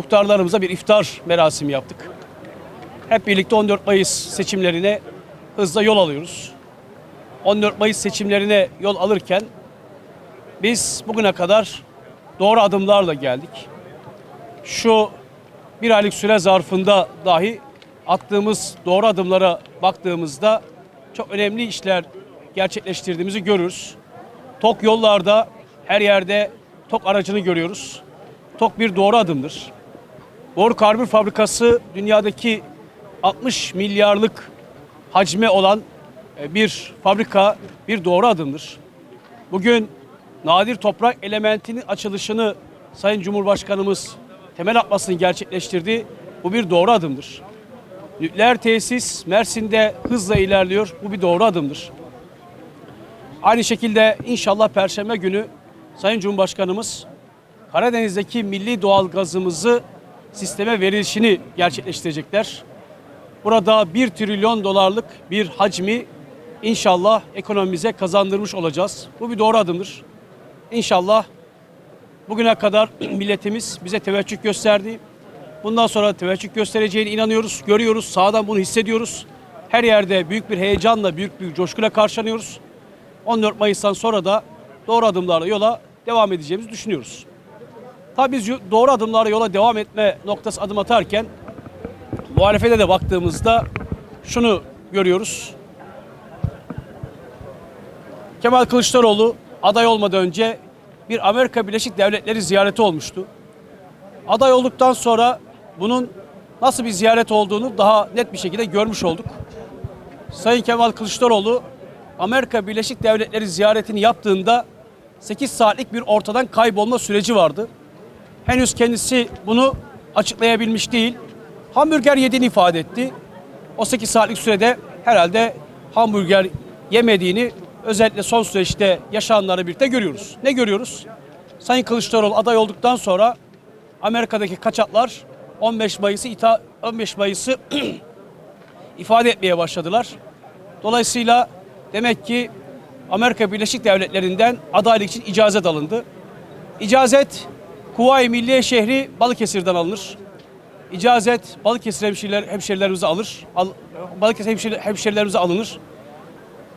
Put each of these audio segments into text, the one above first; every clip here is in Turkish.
muhtarlarımıza bir iftar merasimi yaptık. Hep birlikte 14 Mayıs seçimlerine hızla yol alıyoruz. 14 Mayıs seçimlerine yol alırken biz bugüne kadar doğru adımlarla geldik. Şu bir aylık süre zarfında dahi attığımız doğru adımlara baktığımızda çok önemli işler gerçekleştirdiğimizi görürüz. Tok yollarda her yerde tok aracını görüyoruz. Tok bir doğru adımdır. Boru karbür fabrikası dünyadaki 60 milyarlık hacme olan e, bir fabrika, bir doğru adımdır. Bugün nadir toprak elementinin açılışını Sayın Cumhurbaşkanımız temel atmasını gerçekleştirdi. Bu bir doğru adımdır. Nükleer tesis Mersin'de hızla ilerliyor. Bu bir doğru adımdır. Aynı şekilde inşallah Perşembe günü Sayın Cumhurbaşkanımız Karadeniz'deki milli doğal gazımızı sisteme verilişini gerçekleştirecekler. Burada 1 trilyon dolarlık bir hacmi inşallah ekonomimize kazandırmış olacağız. Bu bir doğru adımdır. İnşallah bugüne kadar milletimiz bize teveccüh gösterdi. Bundan sonra teveccüh göstereceğine inanıyoruz, görüyoruz, sağdan bunu hissediyoruz. Her yerde büyük bir heyecanla, büyük bir coşkuyla karşılanıyoruz. 14 Mayıs'tan sonra da doğru adımlarla yola devam edeceğimizi düşünüyoruz. Tabii biz doğru adımlarla yola devam etme noktası adım atarken muhalefete de baktığımızda şunu görüyoruz. Kemal Kılıçdaroğlu aday olmadan önce bir Amerika Birleşik Devletleri ziyareti olmuştu. Aday olduktan sonra bunun nasıl bir ziyaret olduğunu daha net bir şekilde görmüş olduk. Sayın Kemal Kılıçdaroğlu Amerika Birleşik Devletleri ziyaretini yaptığında 8 saatlik bir ortadan kaybolma süreci vardı. Henüz kendisi bunu açıklayabilmiş değil. Hamburger yediğini ifade etti. O 8 saatlik sürede herhalde hamburger yemediğini özellikle son süreçte yaşananları birlikte görüyoruz. Ne görüyoruz? Sayın Kılıçdaroğlu aday olduktan sonra Amerika'daki kaçaklar 15 Mayıs'ı ita 15 Mayıs'ı ifade etmeye başladılar. Dolayısıyla demek ki Amerika Birleşik Devletleri'nden adaylık için icazet alındı. İcazet Kuvayi Milliye şehri Balıkesir'den alınır. İcazet Balıkesir hemşireler, hemşerilerimize alır. Al, Balıkesir hemşire, hemşerilerimize alınır.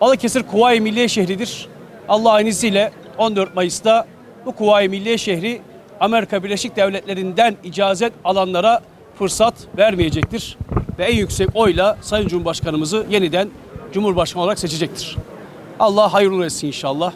Balıkesir Kuvayi Milliye şehridir. Allah'ın izniyle 14 Mayıs'ta bu Kuvayi Milliye şehri Amerika Birleşik Devletleri'nden icazet alanlara fırsat vermeyecektir. Ve en yüksek oyla Sayın Cumhurbaşkanımızı yeniden Cumhurbaşkanı olarak seçecektir. Allah hayırlı etsin inşallah.